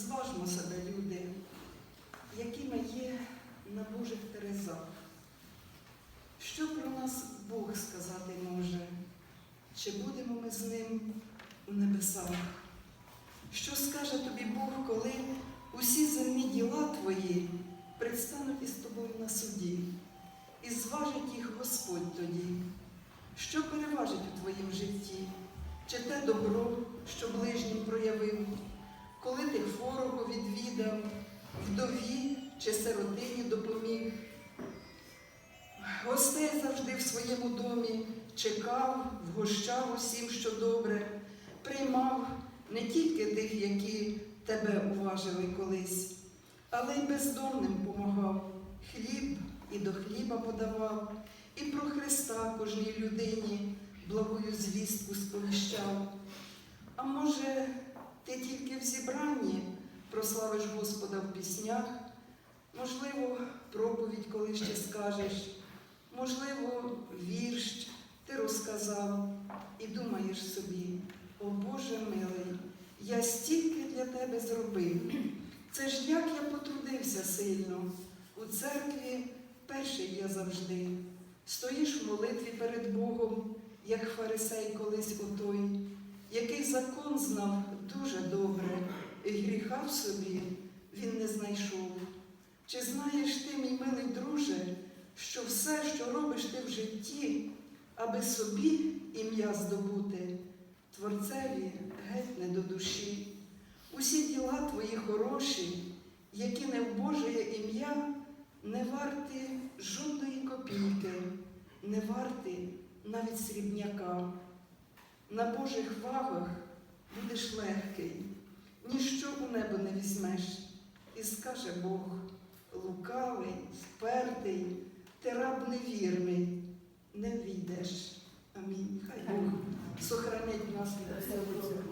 Зважмо себе, люди, якими є на Божих терезах. Що про нас Бог сказати може? Чи будемо ми з ним у небесах? Що скаже тобі Бог, коли усі земні діла твої предстануть із тобою на суді, і зважить їх Господь тоді? Що переважить у твоїм житті? Чи те добро, що ближнім проявив, коли ти відвідав, вдові чи сиротині допоміг? Гостей завжди в своєму домі чекав, вгощав усім, що добре, приймав не тільки тих, які тебе уважили колись, але й бездомним помагав, хліб і до хліба подавав, і про Христа кожній людині благою звістку сповіщав. А може, ти тільки в зібранні прославиш Господа в піснях, можливо, проповідь коли ще скажеш, можливо, вірш ти розказав і думаєш собі, о Боже милий, я стільки для тебе зробив. Це ж як я потрудився сильно. У церкві перший я завжди. Стоїш в молитві перед Богом, як фарисей колись отой, який закон знав дуже добре, гріха в собі він не знайшов. Чи знаєш ти, мій милий друже, що все, що робиш ти в житті, аби собі ім'я здобути, Творцеві геть не до душі. Усі діла твої хороші, які не в Божеє ім'я, не варті жодної копійки, не варті навіть срібняка. На Божих вагах будеш легкий, ніщо у небо не візьмеш. І скаже Бог лукавий, впертий, ти раб невірний, не війдеш. Амінь. Хай Бог сохранить нас від цього.